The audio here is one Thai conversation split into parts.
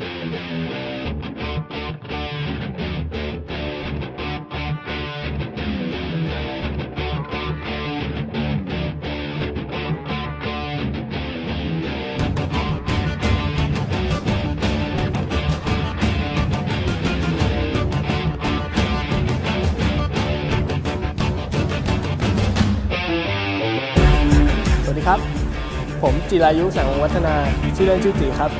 สวัสดีครับ ผมจิรายุแสงวงศ์วัฒนา ชื่อเล่นชื่อตีครับ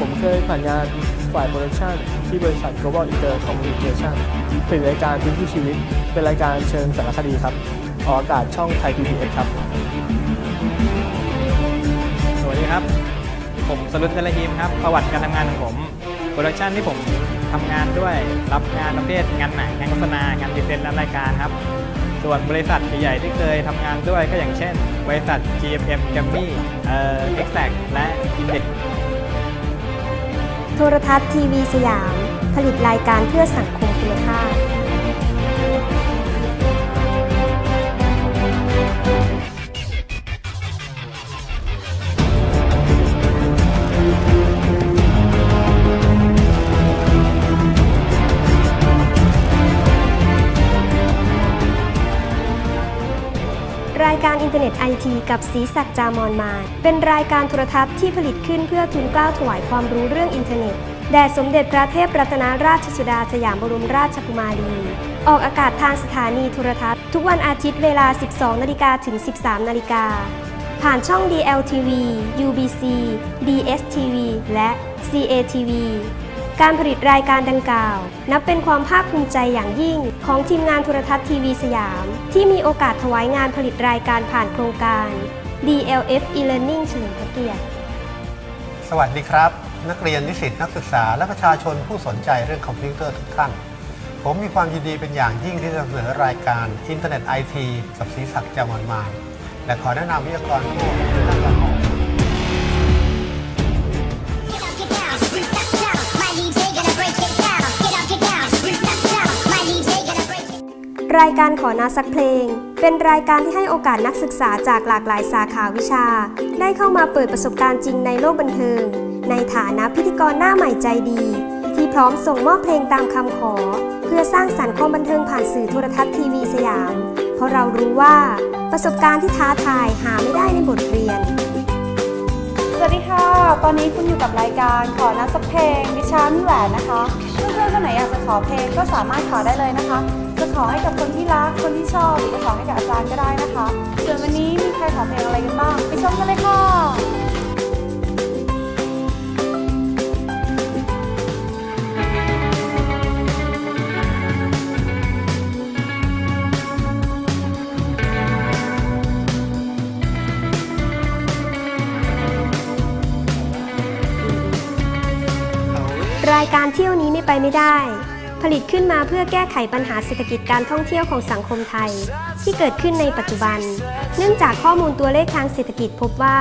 ผมเคยผ่านงานฝ่ายโปรดักชันที่บริษัท Global Inter Communication ผลิตรายการพื้นที่ชีวิต เป็นรายการเชิงสารคดีครับ ออกอากาศช่องไทย PBS ครับ สวัสดีครับ ผมสรุปเซลฮีมครับ ประวัติการทำงานของผมโปรดักชันที่ผมทำงานด้วยรับงานประเภทงานหนังงานโฆษณางานดีเซนและรายการครับ ส่วนบริษัทใหญ่ๆที่เคยทำงานด้วยก็อย่างเช่น บริษัท GFM g a m m y เอ่อ Exact และ Index โทรทัศน์ทีวีสยาม ผลิตรายการเพื่อสังคมคุณภาพ อินเทอร์เน็ตไอทีกับศรีศักดิ์จามอนมา เป็นรายการโทรทัศน์ที่ผลิตขึ้นเพื่อทุนกล้าวถวายความรู้เรื่องอินเทอร์เน็ต แด่สมเด็จพระเทพรัตนราชสุดาสยามบรมราชกุมารี ออกอากาศทางสถานีโทรทัศน์ ทุกวันอาทิตย์เวลา 12 นาฬิกาถึง 13 นาฬิกา ผ่านช่อง DLTV UBC DSTV และ CATV การผลิตรายการดังกล่าว นับเป็นความภาคภูมิใจอย่างยิ่ง ของทีมงานโทรทัศน์ทีวีสยาม ที่มีโอกาสถวายงานผลิตรายการผ่านโครงการ DLF e-learning เฉลิมพระเกียรติสวัสดีครับ นักเรียนนิสิตนักศึกษาและประชาชนผู้สนใจเรื่องคอมพิวเตอร์ทุกท่าน ผมมีความยินดีเป็นอย่างยิ่งที่จะเสนอรายการอินเทอร์เน็ตไอทีกับศรีศักดิ์จามอนมานและขอแนะนำวิทยากรผู้ที่าร รายการขอนาสักเพลง เป็นรายการที่ให้โอกาสนักศึกษาจากหลากหลายสาขาวิชา ได้เข้ามาเปิดประสบการณ์จริงในโลกบันเทิง ในฐานะพิธีกรหน้าใหม่ใจดี ที่พร้อมส่งมอบเพลงตามคำขอ เพื่อสร้างสรรค์ความบันเทิงผ่านสื่อโทรทัศน์ทีวีสยาม เพราะเรารู้ว่า ประสบการณ์ที่ท้าทายหาไม่ได้ในบทเรียน สวัสดีค่ะ ตอนนี้คุณอยู่กับรายการขอนักสักเพลง ดิฉันแหวนนะคะ เพื่อนๆคนไหนอยากจะขอเพลงก็สามารถขอได้เลยนะคะ จะขอให้กับคนที่รัก คนที่ชอบหรือจะขอให้กับอาจารย์ก็ได้นะคะส่วนวันนี้มีใครขอเพลงอะไรกันบ้าง ไปชมกันเลยค่ะ รายการเที่ยวนี้ไม่ไปไม่ได้ ผลิตขึ้นมาเพื่อแก้ไขปัญหาเศรษฐกิจการท่องเที่ยวของสังคมไทย ที่เกิดขึ้นในปัจจุบัน เนื่องจากข้อมูลตัวเลขทางเศรษฐกิจพบว่า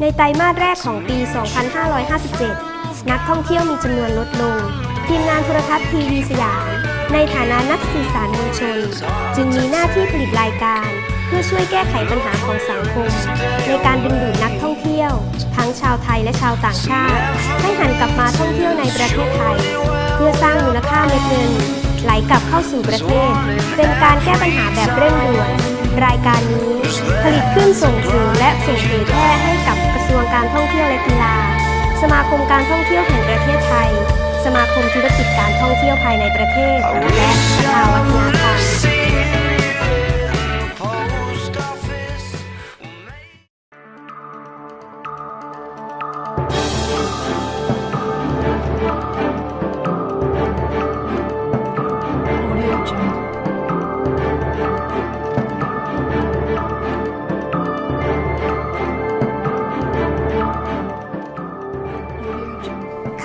ในไตรมาสแรกของปี 2557 นักท่องเที่ยวมีจำนวนลดลง ทีมงานโทรทัศน์ทีวีสยามในฐานะนักสื่อสารมวลชน จึงมีหน้าที่ผลิตรายการ พื่อช่วยแก้ไขปัญหาของสังคม ในการดึงดูดนักท่องเที่ยว ทั้งชาวไทยและชาวต่างชาติ ให้หันกลับมาท่องเที่ยวในประเทศไทย เพื่อสร้างมูลค่าเม็ดเงินไหลกลับเข้าสู่ประเทศ เป็นการแก้ปัญหาแบบเร่งด่วน รายการนี้ ผลิตขึ้นส่งสริมและส่งเผยแพร่ให้กับกระทรวงการท่องเที่ยวและกีฬา สมาคมการท่องเที่ยวแห่งประเทศไทย สมาคมธุรกิจการท่องเที่ยวภายในประเทศ และสภาวัฒน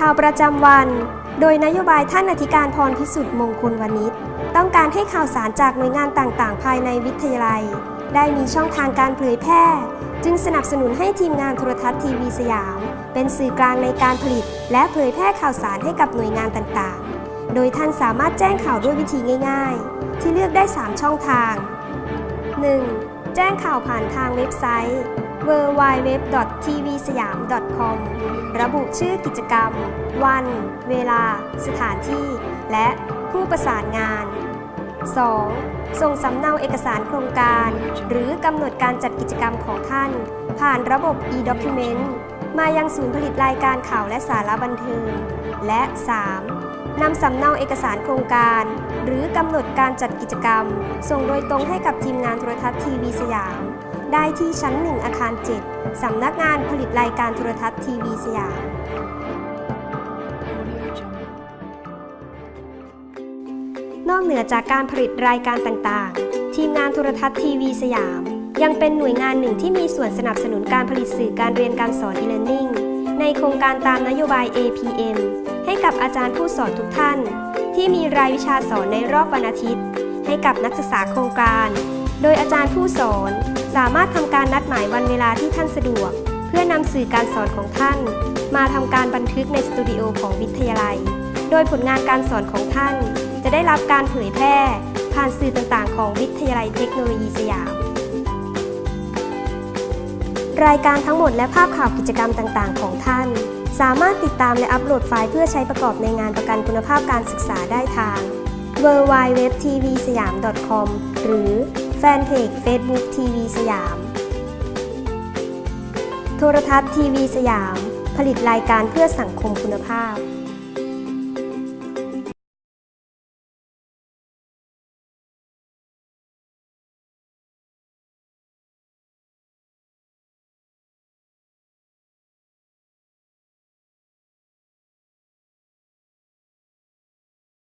ข่าวประจำวัน โดยนโยบายท่านอธิการพรพิสุทธิ์มงคลวณิชต้องการให้ข่าวสารจากหน่วยงานต่างๆ ภายในวิทยาลัย ได้มีช่องทางการเผยแพร่ จึงสนับสนุนให้ทีมงานโทรทัศน์ทีวีสยาม เป็นสื่อกลางในการผลิต และเผยแพร่ข่าวสารให้กับหน่วยงานต่างๆ โดยท่านสามารถแจ้งข่าวด้วยวิธีง่าย ๆ ที่เลือกได้ 3 ช่องทาง 1. แจ้งข่าวผ่านทางเว็บไซต์ www.tvsayam.com ระบุชื่อกิจกรรม วัน เวลา สถานที่ และผู้ประสานงาน 2. ส่งสำเนาเอกสารโครงการ หรือกำหนดการจัดกิจกรรมของท่าน ผ่านระบบ e-document มายังศูนย์ผลิตรายการข่าวและสาระบันเทิง และ 3. นำสำเนาเอกสารโครงการ หรือกำหนดการจัดกิจกรรม ส่งโดยตรงให้กับทีมงานโทรทัศน์ทีวีสยาม ได้ที่ชั้น 1 อาคาร 7 สำนักงานผลิตรายการโทรทัศน์ทีวีสยาม นอกเหนือจากการผลิตรายการต่างๆ ทีมงานโทรทัศน์ทีวีสยาม ยังเป็นหน่วยงานหนึ่งที่มีส่วนสนับสนุนการผลิตสื่อการเรียนการสอน e-learning ในโครงการตามนโยบาย APM ให้กับอาจารย์ผู้สอนทุกท่าน ที่มีรายวิชาสอนในรอบวันอาทิตย์ ให้กับนักศึกษาโครงการ โดยอาจารย์ผู้สอนสามารถทำการนัดหมายวันเวลาที่ท่านสะดวก เพื่อนำสื่อการสอนของท่าน มาทำการบันทึกในสตูดิโอของวิทยาลัย โดยผลงานการสอนของท่าน จะได้รับการเผยแพร่ ผ่านสื่อต่างๆ ของวิทยาลัยเทคโนโลยีสยาม รายการทั้งหมดและภาพข่าวกิจกรรมต่างๆ ของท่าน สามารถติดตามและอัปโหลดไฟล์เพื่อใช้ประกอบในงานประกันคุณภาพการศึกษาได้ทาง w w w t v s y a m c o m หรือแฟนเพจ Facebook TV สยาม โทรทัศน์ทีวีสยาม ผลิตรายการเพื่อสังคมคุณภาพ